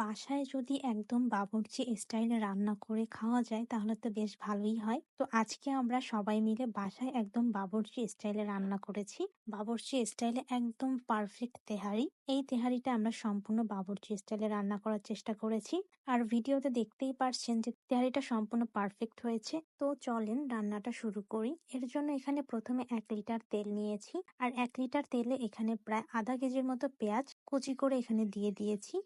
বাসায় যদি একদম বাবুর্চি স্টাইলে রান্না করে খাওয়া যায়, তাহলে তো বেশ ভালোই হয়। তো আজকে আমরা সবাই মিলে বাসায় একদম বাবুর্চি স্টাইলে রান্না করেছি। বাবুর্চি স্টাইলে একদম পারফেক্ট তেহারি। এই তেহারিটা আমরা সম্পূর্ণ বাবুর্চি স্টাইলে রান্না করার চেষ্টা করেছি। আর ভিডিওতে দেখতেই পারছেন যে তেহারিটা সম্পূর্ণ পারফেক্ট হয়েছে। তো চলেন রান্নাটা শুরু করি। এর জন্য এখানে প্রথমে এক লিটার তেল নিয়েছি। আর এক লিটার তেলে এখানে প্রায় আধা কেজির মতো পেঁয়াজ কুচি করে এখানে দিয়ে দিয়েছি।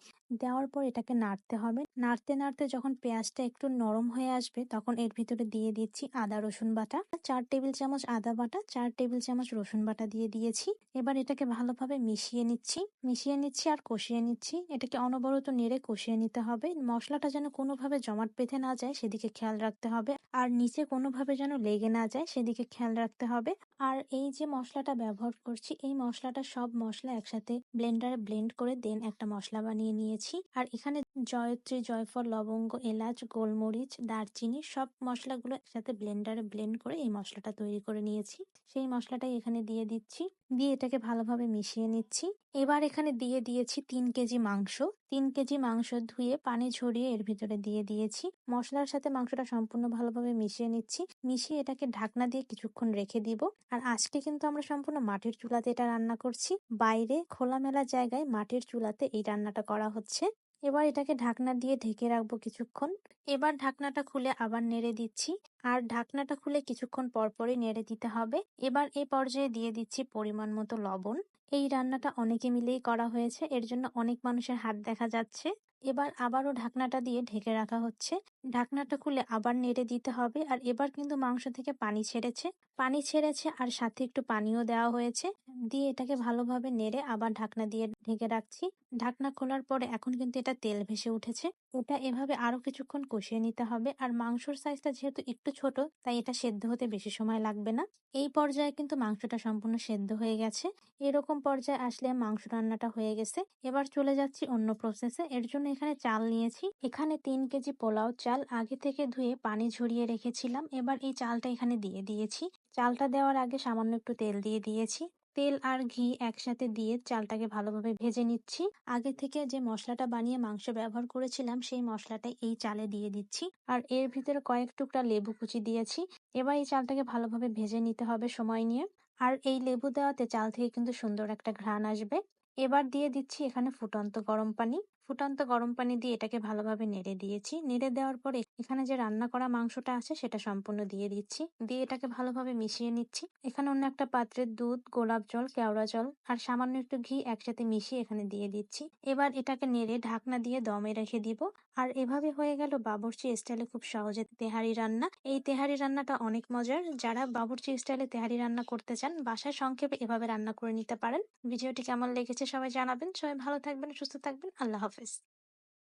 দেওয়ার পর এটাকে নাড়তে হবে। নাড়তে নাড়তে যখন পেঁয়াজটা একটু নরম হয়ে আসবে তখন এর ভিতরে দিয়ে দিচ্ছি আদা, রসুন বাটা। চার টেবিল চামচ আদা বাটা, চার টেবিল চামচ রসুন বাটা দিয়ে দিয়েছি। এবার এটাকে ভালোভাবে মিশিয়ে নিচ্ছি। মিশিয়ে নিচ্ছি আর কষিয়ে নিচ্ছি। এটাকে অনবরত নেড়ে কষিয়ে নিতে হবে। মশলাটা যেন কোনোভাবে জমাট পেতে না যায় সেদিকে খেয়াল রাখতে হবে। আর নিচে কোনোভাবে যেন লেগে না যায় সেদিকে খেয়াল রাখতে হবে। আর এই যে মশলাটা ব্যবহার করছি, এই মশলাটা সব মশলা একসাথে ব্লেন্ডারে ব্লেন্ড করে দেন একটা মশলা বানিয়ে নিয়েছি। আর এখানে জয়ত্রী, জয়ফল, লবঙ্গ, এলাচ, গোলমরিচ, দারচিনি সব মশলাগুলো একসাথে ব্লেন্ডারে ব্লেন্ড করে এই মশলাটা তৈরি করে নিয়েছি। সেই মশলাটাই এখানে দিয়ে দিচ্ছি। দিয়ে এটাকে ভালোভাবে মিশিয়ে নিচ্ছি। এবার এখানে দিয়ে দিয়েছি তিন কেজি মাংস। তিন কেজি মাংস ধুয়ে পানি ঝরিয়ে এর ভিতরে দিয়ে দিয়েছি। মশলার সাথে মাংসটা সম্পূর্ণ ভালোভাবে মিশিয়ে নিচ্ছি। মিশিয়ে এটাকে ঢাকনা দিয়ে কিছুক্ষণ রেখে দিব। আর আজকে কিন্তু আমরা সম্পূর্ণ মাটির চুলাতে এটা রান্না করছি। বাইরে খোলামেলা জায়গায় মাটির চুলাতে এই রান্নাটা করা হচ্ছে। এবার এটাকে ঢাকনা দিয়ে ঢেকে রাখব কিছুক্ষণ। এবার ঢাকনাটা খুলে আবার নেড়ে দিচ্ছি। আর ঢাকনাটা খুলে কিছুক্ষণ পরপরই নেড়ে দিতে হবে। এবার এ পর্যায়ে দিয়ে দিচ্ছি পরিমাণ মতো লবণ। এই রান্নাটা অনেকে মিলেই করা হয়েছে। এর জন্য অনেক মানুষের হাত দেখা যাচ্ছে। এবার আবারও ঢাকনাটা দিয়ে ঢেকে রাখা হচ্ছে। ঢাকনাটা খুলে আবার নেড়ে দিতে হবে। আর এবার কিন্তু মাংস থেকে পানি ছেড়েছে। পানি ছেড়েছে আর সাথে একটু পানিও দেওয়া হয়েছে। দিয়ে এটাকে ভালোভাবে নেড়ে আবার ঢাকনা দিয়ে ঢেকে রাখছি। ঢাকনা খোলার পরে এখন কিন্তু এটা তেল ভেসে উঠেছে। এটা এভাবে আরও কিছুক্ষণ কষিয়ে নিতে হবে। আর মাংসর সাইজটা যেহেতু একটু ছোট, তাই এটা সেদ্ধ হতে বেশি সময় লাগবে না। এই পর্যায়ে কিন্তু মাংসটা সম্পূর্ণ সেদ্ধ হয়ে গেছে। এরকম পর্যায়ে আসলে মাংস রান্নাটা হয়ে গেছে। এবার চলে যাচ্ছি অন্য প্রসেসে এর জন্য এখানে চাল নিয়েছি। এখানে তিন কেজি পোলাও চাল আগে থেকে ধুয়ে পানি ঝরিয়ে রেখেছিলাম। এবার এই চালটা এখানে দিয়ে দিয়েছি। চালটা দেওয়ার আগে সামান্য একটু তেল দিয়ে দিয়েছি। তেল আর ঘি একসাথে দিয়ে চালটাকে ভালোভাবে ভেজে নিচ্ছি। আগে থেকে যে মশলাটা বানিয়ে মাংস ব্যবহার করেছিলাম, সেই মশলাটা এই চালে দিয়ে দিচ্ছি। আর এর ভিতরে কয়েক টুকরা লেবু কুচি দিয়েছি। এবার এই চালটাকে ভালোভাবে ভেজে নিতে হবে সময় নিয়ে। আর এই লেবু দেওয়াতে চাল থেকে কিন্তু সুন্দর একটা ঘ্রাণ আসবে। এবার দিয়ে দিচ্ছি এখানে ফুটন্ত গরম পানি। ফুটন্ত গরম পানি দিয়ে এটাকে ভালোভাবে নেড়ে দিয়েছি। নেড়ে দেওয়ার পরে এখানে যে রান্না করা মাংসটা আছে সেটা সম্পূর্ণ দিয়ে দিচ্ছি। দিয়ে এটাকে ভালোভাবে মিশিয়ে নিচ্ছি। এখানে অন্য একটা পাত্রে দুধ, গোলাপ জল, কেওড়া জল আর সামান্য একটু ঘি একসাথে মিশিয়ে এখানে দিয়ে দিচ্ছি। এবার এটাকে নেড়ে ঢাকনা দিয়ে দমে রেখে দিব। আর এভাবে হয়ে গেল বাবরচি স্টাইলে খুব সহজে তেহারি রান্না। এই তেহারি রান্নাটা অনেক মজার। যারা বাবরচি স্টাইলে তেহারি রান্না করতে চান, বাসায় সংক্ষেপে এভাবে রান্না করে নিতে পারেন। ভিডিওটি কেমন লেগেছে সবাই জানাবেন। সবাই ভালো থাকবেন, সুস্থ থাকবেন। আল্লাহ হাফেজ। office.